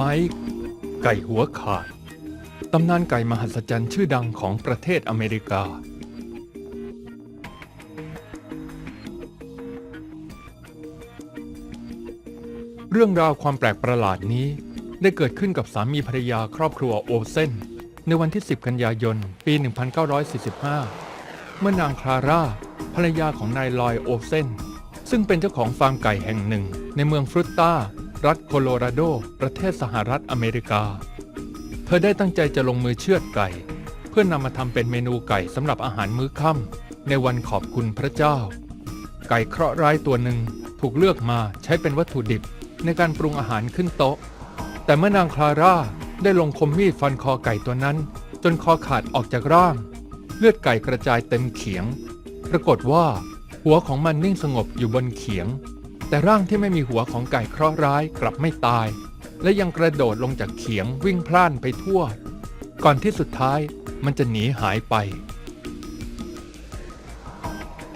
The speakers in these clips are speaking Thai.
ม้ไก่หัวขาด ตำนานไก่มหัศจรรย์ชื่อดังของประเทศอเมริกา เรื่องราวความแปลกประหลาดนี้ได้เกิดขึ้นกับสามีภรรยาครอบครัวโอเซนในวันที่ 10 กันยายน ปี 1945 เมื่อนางคลาร่า ภรรยาของนายลอยโอเซนซึ่งเป็นเจ้าของฟาร์มไก่แห่งหนึ่งในเมืองฟรุตตา รัฐโคโลราโด ประเทศสหรัฐอเมริกา เธอได้ตั้งใจจะลงมือเชือดไก่ เพื่อนำมาทำเป็นเมนูไก่สำหรับอาหารมื้อค่ำในวันขอบคุณพระเจ้า ไก่เคราะห์ร้ายตัวหนึ่งถูกเลือกมาใช้เป็นวัตถุดิบในการปรุงอาหารขึ้นโต๊ะ แต่เมื่อนางคลาร่าได้ลงคมมีดฟันคอไก่ตัวนั้น จนคอขาดออกจากร่าง เลือดไก่กระจายเต็มเขียง ปรากฏว่า หัวของมันนิ่งสงบอยู่บนเขียง แต่ร่างที่ไม่มีหัวของไก่เคราะห์ร้ายกลับไม่ตาย และยังกระโดดลงจากเขียงวิ่งพล่านไปทั่ว ก่อนที่สุดท้ายมันจะหนีหายไป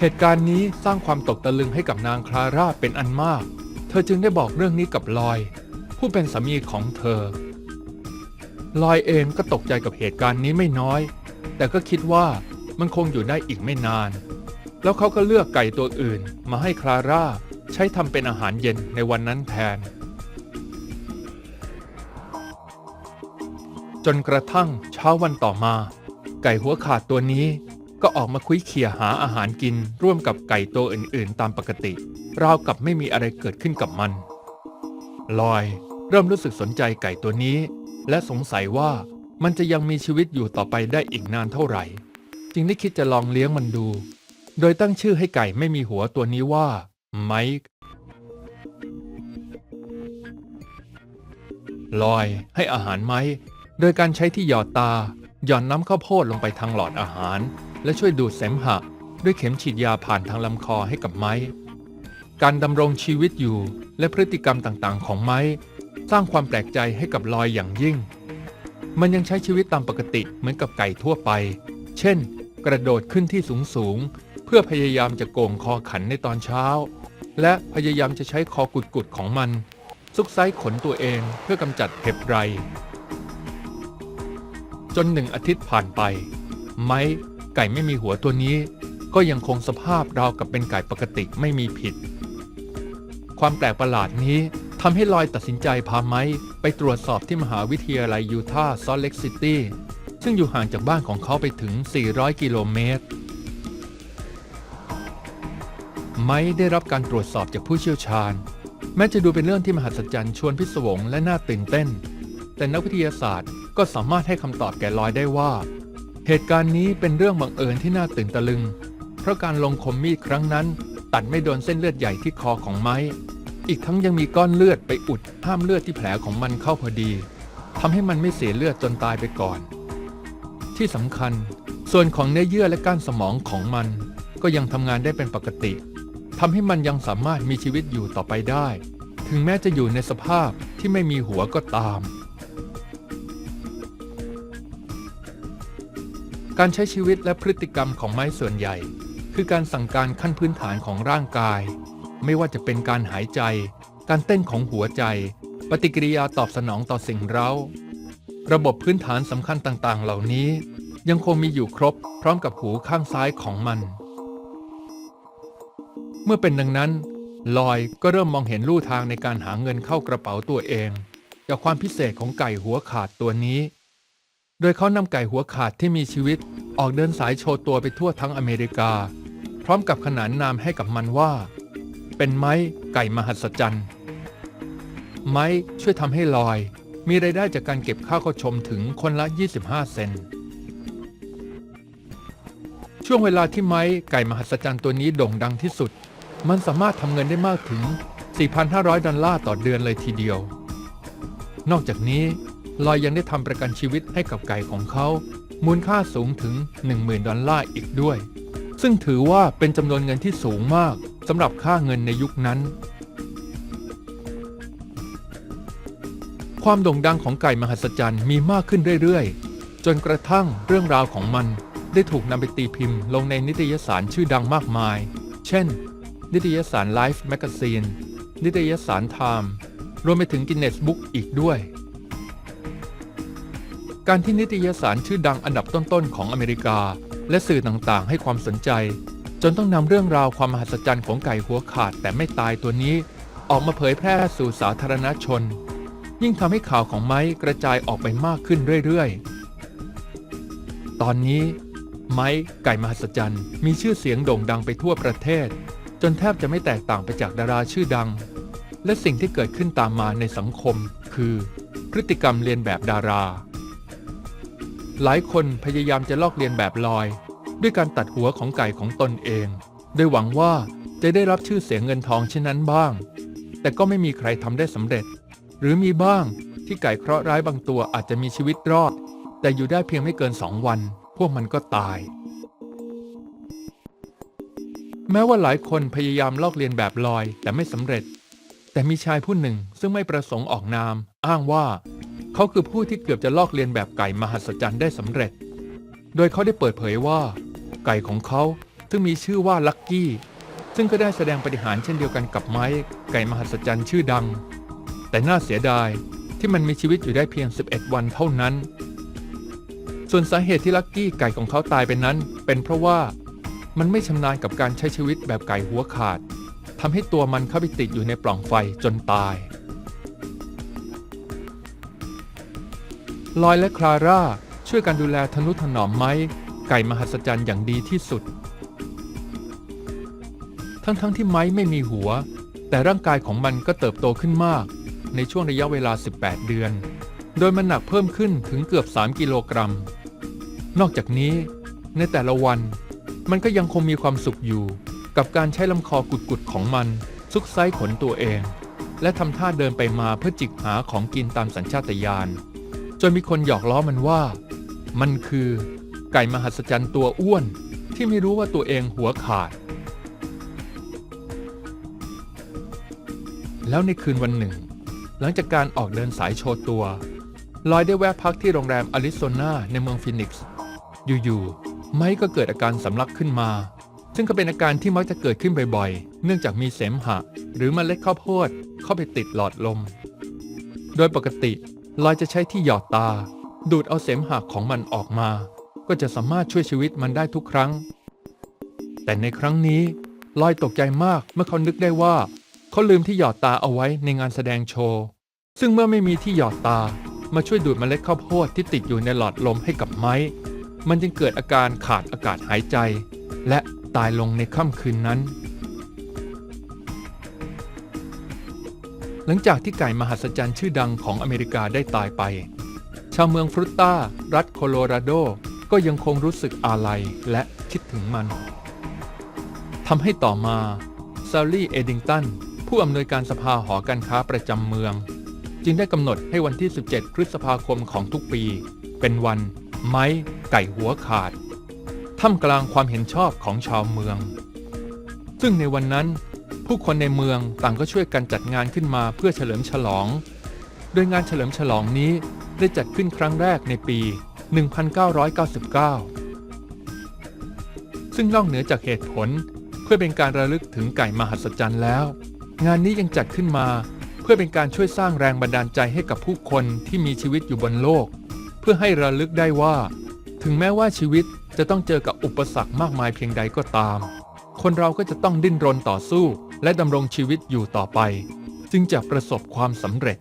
เหตุการณ์นี้สร้างความตกตะลึงให้กับนางคลาร่าเป็นอันมาก เธอจึงได้บอกเรื่องนี้กับลอย ผู้เป็นสามีของเธอ ลอยเองก็ตกใจกับเหตุการณ์นี้ไม่น้อย แต่ก็คิดว่ามันคงอยู่ได้อีกไม่นาน แล้วเขาก็เลือกไก่ตัวอื่นมาให้คลาร่า ใช้ทำเป็นอาหารเย็นในวันนั้นแทน จนกระทั่งเช้าวันต่อมา ไก่หัวขาดตัวนี้ก็ออกมาคุยเขี่ยหาอาหารกินร่วมกับไก่ตัวอื่นๆ ตามปกติ ราวกับไม่มีอะไรเกิดขึ้นกับมัน ลอยเริ่มรู้สึกสนใจไก่ตัวนี้ และสงสัยว่ามันจะยังมีชีวิตอยู่ต่อไปได้อีกนานเท่าไหร่ จึงได้คิดจะลองเลี้ยงมันดู โดยตั้งชื่อให้ไก่ไม่มีหัวตัวนี้ว่าไมค์ ลอย ให้อาหารไม้โดยการใช้ที่หยอดตา หย่อนน้ำข้าวโพดลงไปทางหลอดอาหาร และช่วยดูดเสมหะ ด้วยเข็มฉีดยาผ่านทางลำคอให้กับไม้ การดำรงชีวิตอยู่และพฤติกรรมต่างๆ ของไม้ สร้างความแปลกใจให้กับลอยอย่างยิ่ง มันยังใช้ชีวิตตามปกติเหมือนกับไก่ทั่วไป เช่น กระโดดขึ้นที่สูงๆเพื่อพยายามจะโก่งคอขันในตอนเช้า และพยายามจะใช้คอกุดๆของมัน ซุกไซขนตัวเองเพื่อกำจัดเห็บไร จนหนึ่งอาทิตย์ผ่านไป ไม้ไก่ไม่มีหัวตัวนี้ ก็ยังคงสภาพราวกับเป็นไก่ปกติไม่มีผิด ความแปลกประหลาดนี้ทำให้ลอยตัดสินใจพาไม้ไปตรวจสอบที่มหาวิทยาลัยยูทาห์ซอลเล็กซิตี้ซึ่งอยู่ห่างจากบ้านของเขาไปถึง 400 กิโลเมตร ไม้ได้รับการตรวจสอบจากผู้เชี่ยวชาญ แม้จะดูเป็นเรื่องที่มหัศจรรย์ชวนพิศวงและน่าตื่นเต้น แต่นักวิทยาศาสตร์ก็สามารถให้คำตอบแก่ลอยได้ว่า เหตุการณ์นี้เป็นเรื่องบังเอิญที่น่าตื่นตะลึง เพราะการลงคมมีดครั้งนั้น ตัดไม่โดนเส้นเลือดใหญ่ที่คอของไม้ อีกทั้งยังมีก้อนเลือดไปอุดห้ามเลือดที่แผลของมันเข้าพอดีทำให้มันไม่เสียเลือดจนตายไปก่อน ที่สำคัญ ส่วนของเนื้อเยื่อและก้านสมองของมัน ก็ยังทำงานได้เป็นปกติ ทำให้มันยังสามารถมีชีวิตอยู่ต่อไปได้ ถึงแม้จะอยู่ในสภาพที่ไม่มีหัวก็ตาม การใช้ชีวิตและพฤติกรรมของไม้ส่วนใหญ่ คือการสั่งการขั้นพื้นฐานของร่างกาย ไม่ว่าจะเป็นการหายใจ การเต้นของหัวใจ ปฏิกิริยาตอบสนองต่อสิ่งเร้า ระบบพื้นฐานสำคัญต่างๆ เหล่านี้ ยังคงมีอยู่ครบพร้อมกับหูข้างซ้ายของมัน เมื่อเป็นดังนั้น ลอยก็เริ่มมองเห็นลู่ทางในการหาเงินเข้ากระเป๋าตัวเอง จากความพิเศษของไก่หัวขาดตัวนี้ โดยเขานำไก่หัวขาดที่มีชีวิตออกเดินสายโชว์ตัวไปทั่วทั้งอเมริกา พร้อมกับขนานนามให้กับมันว่า เป็นไม้ไก่มหัศจรรย์ไม้ช่วยทำให้ลอย มีไรายได้จากการเก็บค่าเข้าชมถึงคนละ 25 เซนช่วงเวลาที่ไม้ไก่มหัศจรรย์ตัวนี้โด่งดังที่สุด มันสามารถทำเงินได้มากถึง 4,500 ดอลลาร์ต่อเดือนเลยทีเดียว นอกจากนี้ลอยยังได้ทำประกันชีวิตให้กับไก่ของเขา มูลค่าสูงถึง 10,000 ดอลลาร์อีกด้วย ซึ่งถือว่าเป็นจำนวนเงินที่สูงมากสำหรับค่าเงินในยุคนั้น ความโด่งดังของไก่มหัศจรรย์มีมากขึ้นเรื่อยๆ จนกระทั่งเรื่องราวของมันได้ถูกนำไปตีพิมพ์ลงในนิตยสารชื่อดังมากมาย เช่น นิตยสาร Life Magazine นิตยสาร Time รวมไปถึง Guinness Book อีกด้วย การที่นิตยสารชื่อดังอันดับต้นๆของอเมริกา และสื่อต่างๆ ให้ความสนใจ จนต้องนำเรื่องราวความมหัศจรรย์ของไก่หัวขาดแต่ไม่ตายตัวนี้ ออกมาเผยแพร่สู่สาธารณชน ยิ่งทำให้ข่าวของไม้กระจายออกไปมากขึ้นเรื่อยๆ ตอนนี้ไม้ไก่มหัศจรรย์มีชื่อเสียงโด่งดังไปทั่วประเทศ จนแทบจะไม่แตกต่างไปจากดาราชื่อดัง และสิ่งที่เกิดขึ้นตามมาในสังคม คือ พฤติกรรมเรียนแบบดารา หลายคนพยายามจะลอกเลียนแบบลอย ด้วยการตัดหัวของไก่ของตนเอง โดยหวังว่าจะได้รับชื่อเสียงเงินทองเช่นนั้นบ้าง แต่ก็ไม่มีใครทำได้สำเร็จ หรือมีบ้างที่ไก่เคราะห์ร้ายบางตัวอาจจะมีชีวิตรอด แต่อยู่ได้เพียงไม่เกินสองวัน พวกมันก็ตาย แม้ว่าหลายคนพยายามลอกเลียนแบบลอยแต่ไม่สำเร็จ แต่มีชายผู้หนึ่งซึ่งไม่ประสงค์ออกนาม อ้างว่า เขาคือผู้ที่เกือบจะลอกเลียนแบบไก่มหัศจรรย์ได้สำเร็จ โดยเขาได้เปิดเผยว่า ไก่ของเขาซึ่งมีชื่อว่าลักกี้ ซึ่งก็ได้แสดงปฏิหารเช่นเดียวกันกับไม้ไก่มหัศจรรย์ชื่อดัง แต่น่าเสียดายที่มันมีชีวิตอยู่ได้เพียง 11 วันเท่านั้น ส่วนสาเหตุที่ลักกี้ไก่ของเขาตายไปนั้น เป็นเพราะว่า มันไม่ชำนาญกับการใช้ชีวิตแบบไก่หัวขาดทำให้ตัวมันเข้าไปติดอยู่ในปล่องไฟจนตาย ลอยและคลาร่าช่วยกันดูแลทนุถนอมไม้ไก่มหัศจรรย์อย่างดีที่สุด ทั้งๆทที่ไม้ไม่มีหัว แต่ร่างกายของมันก็เติบโตขึ้นมาก ในช่วงระยะเวลา 18 เดือน โดยมันหนักเพิ่มขึ้นถึงเกือบ 3 กิโลกรัม นอกจากนี้ในแต่ละวัน มันก็ยังคงมีความสุขอยู่ กับการใช้ลำคอกุดๆของมัน ซุกไซขนตัวเอง และทำท่าเดินไปมาเพื่อจิกหาของกินตามสัญชาตญาณจนมีคนหยอกล้อมันว่า มันคือไก่มหัศจรรย์ตัวอ้วน ที่ไม่รู้ว่าตัวเองหัวขาด แล้วในคืนวันหนึ่ง หลังจากการออกเดินสายโชว์ตัวลอยได้แวะพักที่โรงแรมอาริโซนาในเมืองฟินิกซ์ อยู่ๆ ไมค์ก็เกิดอาการสำลักขึ้นมา ซึ่งก็เป็นอาการที่มักจะเกิดขึ้นบ่อยๆ เนื่องจากมีเสมหะ หรือมเมล็ดข้าวโพดเข้าไปติดหลอดลม โดยปกติลอยจะใช้ที่หยอดตา ดูดเอาเสมหะของมันออกมา ก็จะสามารถช่วยชีวิตมันได้ทุกครั้ง แต่ในครั้งนี้ลอยตกใจมากเมื่อเขานึกได้ว่าเขาลืมที่หยอดตาเอาไว้ในงานแสดงโชว์ ซึ่งเมื่อไม่มีที่หยอดตามาช่วยดูดเมล็ดข้าวโพดที่ติดอยู่ในหลอดลมให้กับไม้ มันจึงเกิดอาการขาดอากาศหายใจ และตายลงในค่ำคืนนั้น หลังจากที่ไก่มหัศจรรย์ชื่อดังของอเมริกาได้ตายไป ชาวเมืองฟรุตตารัฐโคโลราโด ก็ยังคงรู้สึกอาลัยและคิดถึงมันทำให้ต่อมาซารีเอดิงตันผู้อำนวยการสภาหอการค้าประจำเมือง จึงได้กำหนดให้วันที่ 17 พฤษภาคมของทุกปี เป็นวัน ไม้ไก่หัวขาดท่ามกลางความเห็นชอบของชาวเมือง ซึ่งในวันนั้นผู้คนในเมืองต่างก็ช่วยกันจัดงานขึ้นมาเพื่อเฉลิมฉลอง โดยงานเฉลิมฉลองนี้ได้จัดขึ้นครั้งแรกในปี 1999 ซึ่งนอกเหนือจากเหตุผลเพื่อเป็นการระลึกถึงไก่มหัศจรรย์แล้ว งานนี้ยังจัดขึ้นมาเพื่อเป็นการช่วยสร้างแรงบันดาลใจให้กับผู้คนที่มีชีวิตอยู่บนโลก พื่อให้ระลึกได้ว่า ถึงแม้ว่าชีวิตจะต้องเจอกับอุปสรรคมากมายเพียงใดก็ตาม คนเราก็จะต้องดิ้นรนต่อสู้ และดำรงชีวิตอยู่ต่อไป จึงจะประสบความสำเร็จ